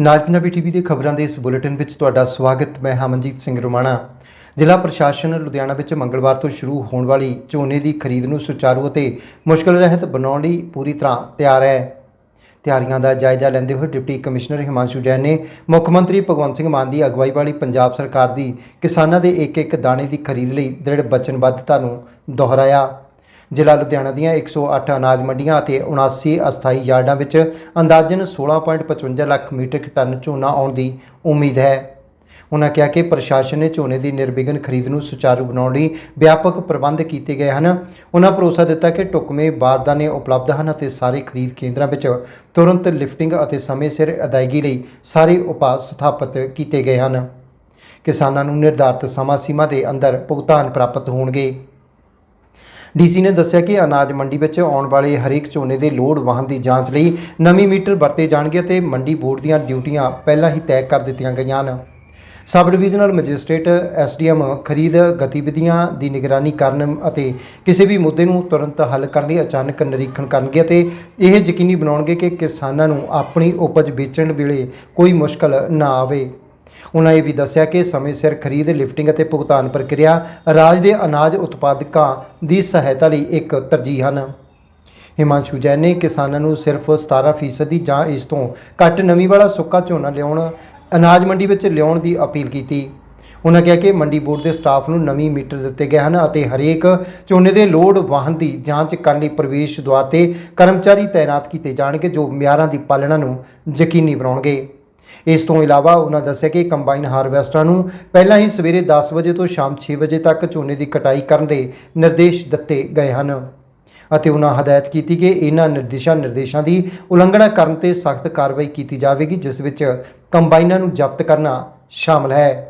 ਨਾਜ Punjabi TV ਦੇ ਖਬਰਾਂ ਦੇ ਇਸ ਬੁਲੇਟਿਨ ਵਿੱਚ ਤੁਹਾਡਾ ਸਵਾਗਤ। ਮੈਂ ਹਮਨਜੀਤ ਸਿੰਘ ਰੋਮਾਣਾ। ਜ਼ਿਲ੍ਹਾ ਪ੍ਰਸ਼ਾਸਨ ਲੁਧਿਆਣਾ ਵਿੱਚ ਮੰਗਲਵਾਰ ਤੋਂ ਸ਼ੁਰੂ ਹੋਣ ਵਾਲੀ ਝੋਨੇ ਦੀ ਖਰੀਦ ਨੂੰ ਸੁਚਾਰੂ ਅਤੇ ਮੁਸ਼ਕਲ ਰਹਿਤ ਬਣਾਉਣ ਲਈ ਪੂਰੀ ਤਰ੍ਹਾਂ ਤਿਆਰ ਹੈ। ਤਿਆਰੀਆਂ ਦਾ ਜਾਇਜ਼ਾ ਲੈਂਦੇ ਹੋਏ ਡਿਪਟੀ ਕਮਿਸ਼ਨਰ ਹਿਮਾਂਸ਼ੂ ਜੈਨ ਨੇ ਮੁੱਖ ਮੰਤਰੀ ਭਗਵੰਤ ਸਿੰਘ ਮਾਨ ਦੀ ਅਗਵਾਈ ਵਾਲੀ ਪੰਜਾਬ ਸਰਕਾਰ ਦੀ ਕਿਸਾਨਾਂ ਦੇ ਇੱਕ ਇੱਕ ਦਾਣੇ ਦੀ ਖਰੀਦ ਲਈ ਦ੍ਰਿੜ ਵਚਨਬੱਧਤਾ ਨੂੰ ਦੁਹਰਾਇਆ। ਜ਼ਿਲ੍ਹਾ ਲੁਧਿਆਣਾ ਦੀਆਂ 108 ਅਨਾਜ ਮੰਡੀਆਂ ਅਤੇ 79 ਅਸਥਾਈ ਯਾਰਡਾਂ ਵਿੱਚ ਅੰਦਾਜ਼ਨ 16.55 ਲੱਖ ਮੀਟ੍ਰਿਕ ਟਨ ਝੋਨਾ ਆਉਣ ਦੀ ਉਮੀਦ ਹੈ। ਉਨ੍ਹਾਂ ਕਿਹਾ ਕਿ ਪ੍ਰਸ਼ਾਸਨ ਨੇ ਝੋਨੇ ਦੀ ਨਿਰਵਿਘਨ ਖਰੀਦ ਨੂੰ ਸੁਚਾਰੂ ਬਣਾਉਣ ਲਈ ਵਿਆਪਕ ਪ੍ਰਬੰਧ ਕੀਤੇ ਗਏ ਹਨ। ਉਨ੍ਹਾਂ ਭਰੋਸਾ ਦਿੱਤਾ ਕਿ ਟੁਕਮੇ ਬਾਰਦਾਨੇ ਉਪਲਬਧ ਹਨ ਅਤੇ ਸਾਰੇ ਖਰੀਦ ਕੇਂਦਰਾਂ ਵਿੱਚ ਤੁਰੰਤ ਲਿਫਟਿੰਗ ਅਤੇ ਸਮੇਂ ਸਿਰ ਅਦਾਇਗੀ ਲਈ ਸਾਰੇ ਉਪਾਅ ਸਥਾਪਿਤ ਕੀਤੇ ਗਏ ਹਨ। ਕਿਸਾਨਾਂ ਨੂੰ ਨਿਰਧਾਰਤ ਸਮਾਂ ਸੀਮਾ ਦੇ ਅੰਦਰ ਭੁਗਤਾਨ ਪ੍ਰਾਪਤ ਹੋਣਗੇ। ਡੀਸੀ ਨੇ ਦੱਸਿਆ ਕਿ ਅਨਾਜ ਮੰਡੀ ਵਿੱਚ ਆਉਣ ਵਾਲੇ ਹਰੇਕ ਝੋਨੇ ਦੇ ਲੋਡ ਵਾਹਨ ਦੀ ਜਾਂਚ ਲਈ ਨਵੀਂ ਮੀਟਰ ਵਰਤੇ ਜਾਣਗੇ ਅਤੇ ਮੰਡੀ ਬੋਰਡ ਦੀਆਂ ਡਿਊਟੀਆਂ ਪਹਿਲਾਂ ਹੀ ਤੈਅ ਕਰ ਦਿੱਤੀਆਂ ਗਈਆਂ ਹਨ। ਸਬ ਡਿਵੀਜ਼ਨਲ ਮੈਜਿਸਟ੍ਰੇਟ ਐਸਡੀਐਮ ਖਰੀਦ ਗਤੀਵਿਧੀਆਂ ਦੀ ਨਿਗਰਾਨੀ ਕਰਨ ਅਤੇ ਕਿਸੇ ਵੀ ਮੁੱਦੇ ਨੂੰ ਤੁਰੰਤ ਹੱਲ ਕਰਨ ਲਈ ਅਚਾਨਕ ਨਿਰੀਖਣ ਕਰਨਗੇ ਅਤੇ ਇਹ ਯਕੀਨੀ ਬਣਾਉਣਗੇ ਕਿ ਕਿਸਾਨਾਂ ਨੂੰ ਆਪਣੀ ਉਪਜ ਵੇਚਣ ਵੇਲੇ ਕੋਈ ਮੁਸ਼ਕਲ ਨਾ ਆਵੇ। ਉਨ੍ਹਾਂ ਇਹ ਵੀ ਦੱਸਿਆ ਕਿ ਸਮੇਂ ਸਿਰ ਖਰੀਦ, ਲਿਫਟਿੰਗ ਅਤੇ ਭੁਗਤਾਨ ਪ੍ਰਕਿਰਿਆ ਰਾਜ ਦੇ ਅਨਾਜ ਉਤਪਾਦਕਾਂ ਦੀ ਸਹਾਇਤਾ ਲਈ ਇੱਕ ਤਰਜੀਹ ਹਨ। ਹਿਮਾਂਸ਼ੂ ਜੈਨ ਨੇ ਕਿਸਾਨਾਂ ਨੂੰ ਸਿਰਫ 17% ਜਾਂ ਇਸ ਤੋਂ ਘੱਟ ਨਮੀ ਵਾਲਾ ਸੁੱਕਾ ਝੋਨਾ ਲਿਆਉਣ, ਅਨਾਜ ਮੰਡੀ ਵਿੱਚ ਲਿਆਉਣ ਦੀ ਅਪੀਲ ਕੀਤੀ। ਉਹਨਾਂ ਕਿਹਾ ਕਿ ਮੰਡੀ ਬੋਰਡ ਦੇ ਸਟਾਫ ਨੂੰ ਨਵੀਂ ਮੀਟਰ ਦਿੱਤੇ ਗਏ ਹਨ ਅਤੇ ਹਰੇਕ ਝੋਨੇ ਦੇ ਲੋਡ ਵਾਹਨ ਦੀ ਜਾਂਚ ਕਰਨ ਲਈ ਪ੍ਰਵੇਸ਼ ਦੁਆਰ ਤੇ ਕਰਮਚਾਰੀ ਤਾਇਨਾਤ ਕੀਤੇ ਜਾਣਗੇ ਜੋ ਮਿਆਰਾਂ ਦੀ ਪਾਲਣਾ ਨੂੰ ਯਕੀਨੀ ਬਣਾਉਣਗੇ। ਇਸ ਤੋਂ ਇਲਾਵਾ ਉਹਨਾਂ ਦੱਸਿਆ ਕਿ ਕੰਬਾਈਨ ਹਾਰਵੈਸਟਰਾਂ ਨੂੰ ਪਹਿਲਾਂ ਹੀ ਸਵੇਰੇ 10 ਵਜੇ ਤੋਂ ਸ਼ਾਮ 6 ਵਜੇ ਤੱਕ ਝੋਨੇ ਦੀ ਕਟਾਈ ਕਰਨ ਦੇ ਨਿਰਦੇਸ਼ ਦਿੱਤੇ ਗਏ ਹਨ ਅਤੇ ਉਹਨਾਂ ਹਦਾਇਤ ਕੀਤੀ ਕਿ ਇਹਨਾਂ ਨਿਰਦੇਸ਼ਾਂ ਨਿਰਦੇਸ਼ਾਂ ਦੀ ਉਲੰਘਣਾ ਕਰਨ ਤੇ ਸਖਤ ਕਾਰਵਾਈ ਕੀਤੀ ਜਾਵੇਗੀ, ਜਿਸ ਵਿੱਚ ਕੰਬਾਈਨਾਂ ਨੂੰ ਜ਼ਬਤ ਕਰਨਾ ਸ਼ਾਮਲ ਹੈ।